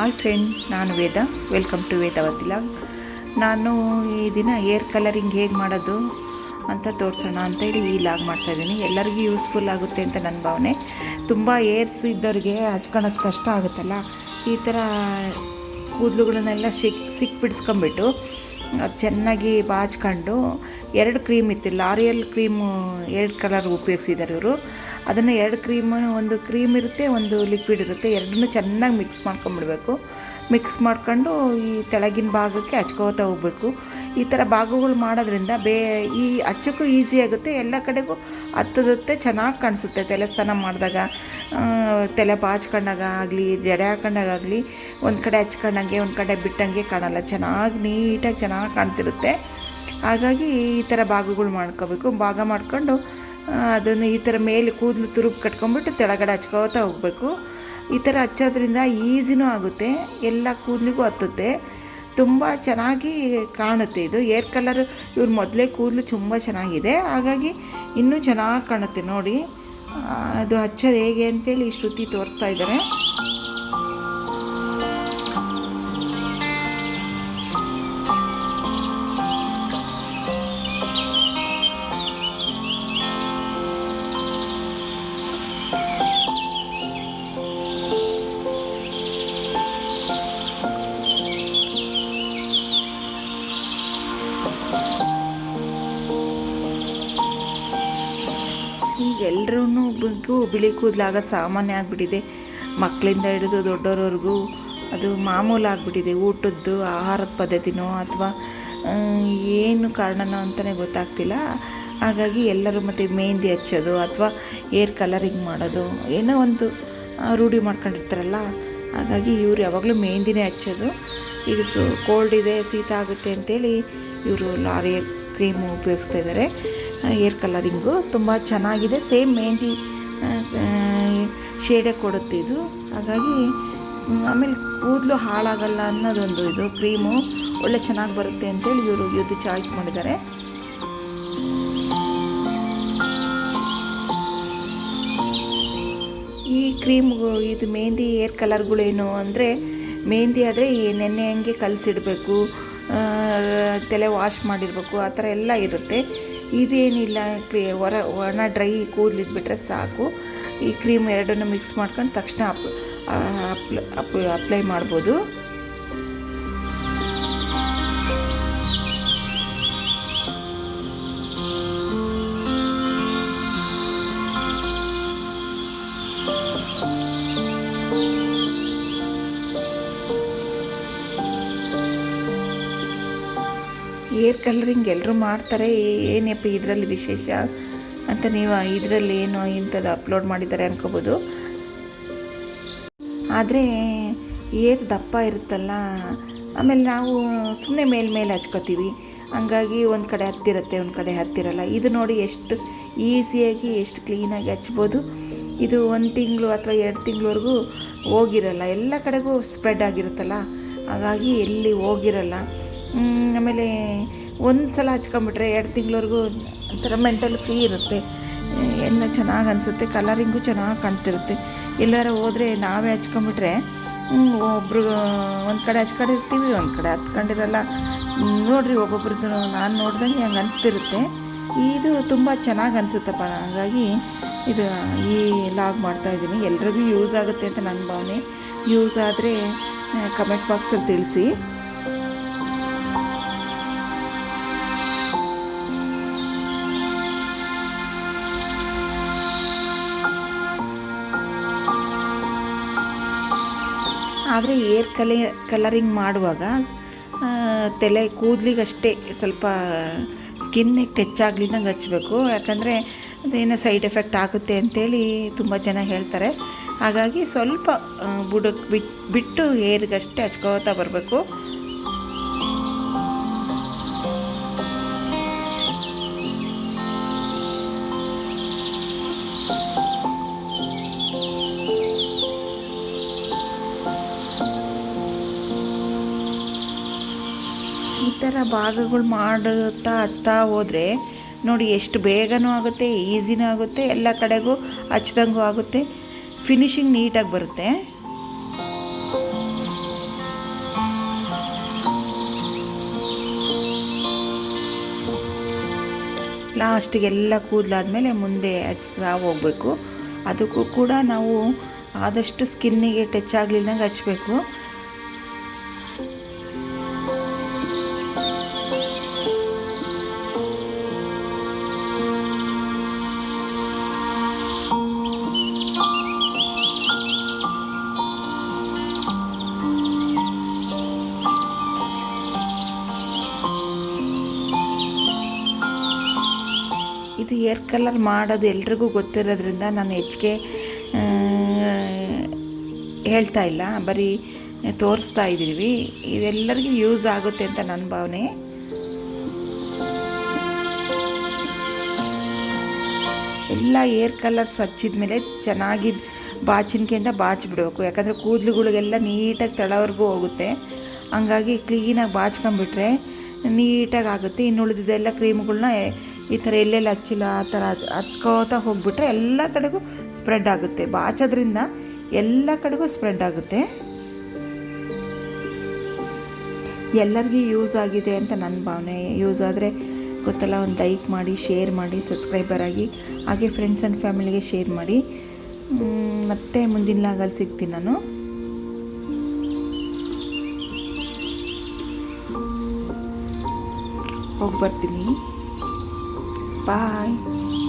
Hi friend ನಾನು ವೇದ. Welcome to ವೇದಾವತಿಲ ನಾನು ಈ ದಿನ ಏರ್ ಕಲರಿಂಗ್ ಹೇಗೆ ಮಾಡೋದು ಅಂತ ತೋರಿಸೋಣ ಅಂತೇಳಿ ಈ ಲಾಗ್ ಮಾಡ್ತಾಯಿದ್ದೀನಿ ಎಲ್ಲರಿಗೂ ಯೂಸ್ಫುಲ್ ಆಗುತ್ತೆ ಅಂತ ನನ್ನ ಭಾವನೆ. ತುಂಬ ಏರ್ಸ್ ಇದ್ದವ್ರಿಗೆ ಹಚ್ಕೊಳ್ಳೋದು ಕಷ್ಟ ಆಗುತ್ತಲ್ಲ? ಈ ಥರ ಕೂದಲುಗಳನ್ನೆಲ್ಲ ಸಿಕ್ ಸಿಕ್ಬಿಡಿಸ್ಕೊಂಬಿಟ್ಟು ಅದು ಚೆನ್ನಾಗಿ ಬಾಚ್ಕೊಂಡು ಎರಡು ಕ್ರೀಮ್ ಇತ್ತು. ಲಾರಿಯಲ್ ಕ್ರೀಮು ಎರಡು ಕಲರ್ ಉಪಯೋಗಿಸಿದ್ದಾರೆ ಇವರು. ಅದನ್ನು ಎರಡು ಕ್ರೀಮ್, ಒಂದು ಕ್ರೀಮ್ ಇರುತ್ತೆ, ಒಂದು ಲಿಕ್ವಿಡ್ ಇರುತ್ತೆ. ಎರಡನ್ನೂ ಚೆನ್ನಾಗಿ ಮಿಕ್ಸ್ ಮಾಡ್ಕೊಂಬಿಡ್ಬೇಕು. ಮಿಕ್ಸ್ ಮಾಡ್ಕೊಂಡು ಈ ತೆಳಗಿನ ಭಾಗಕ್ಕೆ ಹಚ್ಕೋತಾ ಹೋಗ್ಬೇಕು. ಈ ಥರ ಭಾಗಗಳು ಮಾಡೋದ್ರಿಂದ ಬೇ, ಈ ಹಚ್ಚೋಕ್ಕೂ ಈಸಿ ಆಗುತ್ತೆ. ಎಲ್ಲ ಕಡೆಗೂ ಹತ್ತದತ್ತೆ, ಚೆನ್ನಾಗಿ ಕಾಣಿಸುತ್ತೆ ತಲೆ ಸ್ನಾನ ಮಾಡಿದಾಗ ತಲೆ ಬಾಚ್ಕೊಂಡಾಗ ಆಗಲಿ, ಜಡೆ ಹಾಕೊಂಡಾಗಲಿ ಒಂದು ಕಡೆ ಹಚ್ಕೊಂಡಂಗೆ, ಒಂದು ಕಡೆ ಬಿಟ್ಟಂಗೆ ಕಾಣಲ್ಲ. ಚೆನ್ನಾಗಿ ನೀಟಾಗಿ ಚೆನ್ನಾಗಿ ಕಾಣ್ತಿರುತ್ತೆ. ಹಾಗಾಗಿ ಈ ಥರ ಭಾಗಗಳು ಮಾಡ್ಕೋಬೇಕು. ಭಾಗ ಮಾಡ್ಕೊಂಡು ಅದನ್ನು ಈ ಥರ ಮೇಲೆ ಕೂದಲು ತುರುಪು ಕಟ್ಕೊಂಡ್ಬಿಟ್ಟು ತೆಳಗಡೆ ಹಚ್ಕೋತಾ ಹೋಗಬೇಕು. ಈ ಥರ ಹಚ್ಚೋದ್ರಿಂದ ಈಸಿನೂ ಆಗುತ್ತೆ, ಎಲ್ಲ ಕೂದಲಿಗೂ ಹತ್ತುತ್ತೆ. ತುಂಬ ಚೆನ್ನಾಗಿ ಕಾಣುತ್ತೆ ಇದು. ಏರ್ ಕಲರ್ ಇವ್ರ ಮೊದಲೇ ಕೂದಲು ತುಂಬ ಚೆನ್ನಾಗಿದೆ. ಹಾಗಾಗಿ ಇನ್ನೂ ಚೆನ್ನಾಗಿ ಕಾಣುತ್ತೆ ನೋಡಿ. ಅದು ಹಚ್ಚೋದು ಹೇಗೆ ಅಂತೇಳಿ ಶ್ರುತಿ ತೋರಿಸ್ತಾ ಇದ್ದಾರೆ. ಎಲ್ಲರೂ ಬಿಳಿ ಕೂದಲಾಗ ಸಾಮಾನ್ಯ ಆಗಿಬಿಟ್ಟಿದೆ. ಮಕ್ಕಳಿಂದ ಹಿಡಿದು ದೊಡ್ಡೋರವರೆಗೂ ಅದು ಮಾಮೂಲು ಆಗಿಬಿಟ್ಟಿದೆ. ಊಟದ್ದು, ಆಹಾರದ ಪದ್ಧತಿನೋ ಅಥವಾ ಏನು ಕಾರಣನೋ ಅಂತಲೇ ಗೊತ್ತಾಗ್ತಿಲ್ಲ. ಹಾಗಾಗಿ ಎಲ್ಲರೂ ಮತ್ತು ಮೆಹಂದಿ ಹಚ್ಚೋದು ಅಥವಾ ಏರ್ ಕಲರಿಂಗ್ ಮಾಡೋದು, ಏನೋ ಒಂದು ರೂಢಿ ಮಾಡ್ಕೊಂಡಿರ್ತಾರಲ್ಲ. ಹಾಗಾಗಿ ಇವ್ರು ಯಾವಾಗಲೂ ಮೆಹಂದಿನೇ ಹಚ್ಚೋದು. ಈಗ ಸೊ ಕೋಲ್ಡ್ ಇದೆ, ಶೀತ ಆಗುತ್ತೆ ಅಂತೇಳಿ ಇವರು ಲಾರಿಯಲ್ ಕ್ರೀಮು ಉಪಯೋಗಿಸ್ತಾ ಇದ್ದಾರೆ. ಏರ್ ಕಲರಿಂಗು ತುಂಬ ಚೆನ್ನಾಗಿದೆ. ಸೇಮ್ ಮೆಹಂದಿ ಶೇಡೇ ಕೊಡುತ್ತೆ ಇದು. ಹಾಗಾಗಿ ಆಮೇಲೆ ಕೂದಲು ಹಾಳಾಗಲ್ಲ ಅನ್ನೋದೊಂದು ಇದು, ಕ್ರೀಮು ಒಳ್ಳೆ ಚೆನ್ನಾಗಿ ಬರುತ್ತೆ ಅಂತೇಳಿ ಇವರು ಇದು ಚಾಯ್ಸ್ ಮಾಡಿದ್ದಾರೆ. ಈ ಕ್ರೀಮ್ಗು, ಇದು ಮೆಹಂದಿ ಏರ್ ಕಲರ್ಗಳೇನು ಅಂದರೆ, ಮೆಹಂದಿ ಆದರೆ ಈ ನೆನ್ನೆ ಹಂಗೆ ಕಲಸಿಡಬೇಕು ತಲೆ ವಾಶ್ ಮಾಡಿರಬೇಕು, ಆ ಥರ ಎಲ್ಲ ಇರುತ್ತೆ. ಇದೇನಿಲ್ಲ ಕ್ಲೀ ಹೊರ ಒಣ ಡ್ರೈ ಕೂದಲಿದ್ಬಿಟ್ರೆ ಸಾಕು. ಈ ಕ್ರೀಮ್ ಎರಡನ್ನು ಮಿಕ್ಸ್ ಮಾಡ್ಕೊಂಡು ತಕ್ಷಣ ಅಪ್ ಅಪ್ಲ ಅಪ್ ಅಪ್ಲೈ ಮಾಡ್ಬೋದು. ಏರ್ ಕಲರಿಂಗ್ ಎಲ್ಲರೂ ಮಾಡ್ತಾರೆ. ಏನಪ್ಪ ಇದರಲ್ಲಿ ವಿಶೇಷ? ಅಂತ ನೀವು ಇದರಲ್ಲಿ ಏನು ಇಂಥದ್ದು ಅಪ್ಲೋಡ್ ಮಾಡಿದ್ದಾರೆ ಅನ್ಕೋಬೋದು. ಆದರೆ ಏರ್ ದಪ್ಪ ಇರುತ್ತಲ್ಲ, ಆಮೇಲೆ ನಾವು ಸುಮ್ಮನೆ ಮೇಲ್ಮೇಲೆ ಹಚ್ಕೋತೀವಿ. ಹಂಗಾಗಿ ಒಂದು ಕಡೆ ಹತ್ತಿರುತ್ತೆ, ಒಂದು ಕಡೆ ಹತ್ತಿರಲ್ಲ. ಇದು ನೋಡಿ ಎಷ್ಟು ಈಸಿಯಾಗಿ, ಎಷ್ಟು ಕ್ಲೀನಾಗಿ ಹಚ್ಬೋದು. ಇದು ಒಂದು ತಿಂಗಳು ಅಥವಾ ಎರಡು ತಿಂಗಳವರೆಗೂ ಹೋಗಿರಲ್ಲ. ಎಲ್ಲ ಕಡೆಗೂ ಸ್ಪ್ರೆಡ್ ಆಗಿರುತ್ತಲ್ಲ. ಹಾಗಾಗಿ ಎಲ್ಲಿ ಹೋಗಿರಲ್ಲ. ಆಮೇಲೆ ಒಂದು ಸಲ ಹಚ್ಕೊಂಬಿಟ್ರೆ ಎರಡು ತಿಂಗಳವರೆಗೂ ಒಂಥರ ಮೆಂಟಲ್ ಫ್ರೀ ಇರುತ್ತೆ. ಎಲ್ಲ ಚೆನ್ನಾಗಿ ಅನಿಸುತ್ತೆ ಕಲರಿಂಗು ಚೆನ್ನಾಗಿ ಕಾಣ್ತಿರುತ್ತೆ. ಎಲ್ಲಾರ ಹೋದರೆ ನಾವೇ ಹಚ್ಕೊಂಬಿಟ್ರೆ ಒಬ್ಬರು ಒಂದು ಕಡೆ ಹಚ್ಕೊಂಡಿರ್ತೀವಿ, ಒಂದು ಕಡೆ ಹತ್ಕೊಂಡಿರಲ್ಲ. ನೋಡ್ರಿ ಒಬ್ಬೊಬ್ರದ್ದು ನಾನು ನೋಡ್ದಂಗೆ ಹಂಗೆ ಅನಿಸ್ತಿರುತ್ತೆ. ಇದು ತುಂಬ ಚೆನ್ನಾಗಿ ಅನಿಸುತ್ತಪ್ಪ, ಹಾಗಾಗಿ ಇದು ಈ ಲಾಗ್ ಮಾಡ್ತಾಯಿದ್ದೀನಿ ಎಲ್ರಿಗೂ ಯೂಸ್ ಆಗುತ್ತೆ ಅಂತ ನನ್ನ ಭಾವನೆ. ಯೂಸ್ ಆದರೆ ಕಮೆಂಟ್ ಬಾಕ್ಸಲ್ಲಿ ತಿಳಿಸಿ. ಆದರೆ ಏರ್ ಕಲೆ ಕಲರಿಂಗ್ ಮಾಡುವಾಗ ತಲೆ ಕೂದಲಿಗಷ್ಟೇ ಸ್ವಲ್ಪ ಸ್ಕಿನ್ನಿಗೆ ಟಚ್ ಆಗ್ಲಿದ್ದಂಗೆ ಹಚ್ಚಬೇಕು ಯಾಕಂದರೆ ಅದೇನೋ ಸೈಡ್ ಎಫೆಕ್ಟ್ ಆಗುತ್ತೆ ಅಂತೇಳಿ ತುಂಬ ಜನ ಹೇಳ್ತಾರೆ. ಹಾಗಾಗಿ ಸ್ವಲ್ಪ ಬುಡಕ್ಕೆ ಬಿಟ್ಟು ಬಿಟ್ಟು ಏರ್ಗಷ್ಟೇ ಹಚ್ಕೋತಾ ಬರಬೇಕು. ಥರ ಭಾಗಗಳು ಮಾಡುತ್ತಾ ಹಚ್ತಾ ಹೋದರೆ ನೋಡಿ ಎಷ್ಟು ಬೇಗನೂ ಆಗುತ್ತೆ, ಈಸಿನೂ ಆಗುತ್ತೆ, ಎಲ್ಲ ಕಡೆಗೂ ಹಚ್ದಂಗೂ ಆಗುತ್ತೆ. ಫಿನಿಶಿಂಗ್ ನೀಟಾಗಿ ಬರುತ್ತೆ. ಲಾಸ್ಟಿಗೆಲ್ಲ ಕೂದಲಾದ್ಮೇಲೆ ಮುಂದೆ ಹಚ್ತಾ ಹೋಗಬೇಕು. ಅದಕ್ಕೂ ಕೂಡ ನಾವು ಆದಷ್ಟು ಸ್ಕಿನ್ನಿಗೆ ಟಚ್ ಆಗಲಿಲ್ಲಂಗೆ ಹಚ್ಚಬೇಕು ಇದು ಏರ್ ಕಲರ್ ಮಾಡೋದು ಎಲ್ರಿಗೂ ಗೊತ್ತಿರೋದ್ರಿಂದ ನಾನು ಹೆಚ್ಚಿಗೆ ಹೇಳ್ತಾ ಇಲ್ಲ. ಬರೀ ತೋರಿಸ್ತಾ ಇದ್ದೀವಿ. ಇದೆಲ್ಲರಿಗೂ ಯೂಸ್ ಆಗುತ್ತೆ ಅಂತ ನನ್ನ ಭಾವನೆ. ಎಲ್ಲ ಏರ್ ಕಲರ್ಸ್ ಹಚ್ಚಿದ ಮೇಲೆ ಚೆನ್ನಾಗಿ ಬಾಚಿನ್ಕೆಯಿಂದ ಬಾಚಿಬಿಡ್ಬೇಕು. ಯಾಕಂದರೆ ಕೂದಲುಗಳಿಗೆಲ್ಲ ನೀಟಾಗಿ ತಳವರೆಗೂ ಹೋಗುತ್ತೆ. ಹಂಗಾಗಿ ಕ್ಲೀನಾಗಿ ಬಾಚ್ಕೊಂಬಿಟ್ರೆ ನೀಟಾಗಿ ಆಗುತ್ತೆ. ಇನ್ನು ಉಳಿದಿದ್ದೆಲ್ಲ ಕ್ರೀಮ್ಗಳನ್ನ ಈ ಥರ ಎಲ್ಲೆಲ್ಲಿ ಹಚ್ಚಿಲ್ಲ, ಆ ಥರ ಹತ್ಕೋತಾ ಹೋಗ್ಬಿಟ್ರೆ ಎಲ್ಲ ಕಡೆಗೂ ಸ್ಪ್ರೆಡ್ ಆಗುತ್ತೆ. ಬಾಚೋದ್ರಿಂದ ಎಲ್ಲ ಕಡೆಗೂ ಸ್ಪ್ರೆಡ್ ಆಗುತ್ತೆ. ಎಲ್ಲರಿಗೂ ಯೂಸ್ ಆಗಿದೆ ಅಂತ ನನ್ನ ಭಾವನೆ. ಯೂಸ್ ಆದರೆ ಗೊತ್ತಲ್ಲ, ಒಂದು ಲೈಕ್ ಮಾಡಿ ಶೇರ್ ಮಾಡಿ ಸಬ್ಸ್ಕ್ರೈಬರ್ ಆಗಿ, ಹಾಗೆ ಫ್ರೆಂಡ್ಸ್ ಆ್ಯಂಡ್ ಫ್ಯಾಮಿಲಿಗೆ ಶೇರ್ ಮಾಡಿ. ಮತ್ತೆ ಮುಂದಿನ ಲಾಗಲ್ಲಿ ಸಿಗ್ತೀನಿ ನಾನು. ಹೋಗಿ ಬರ್ತೀನಿ Bye.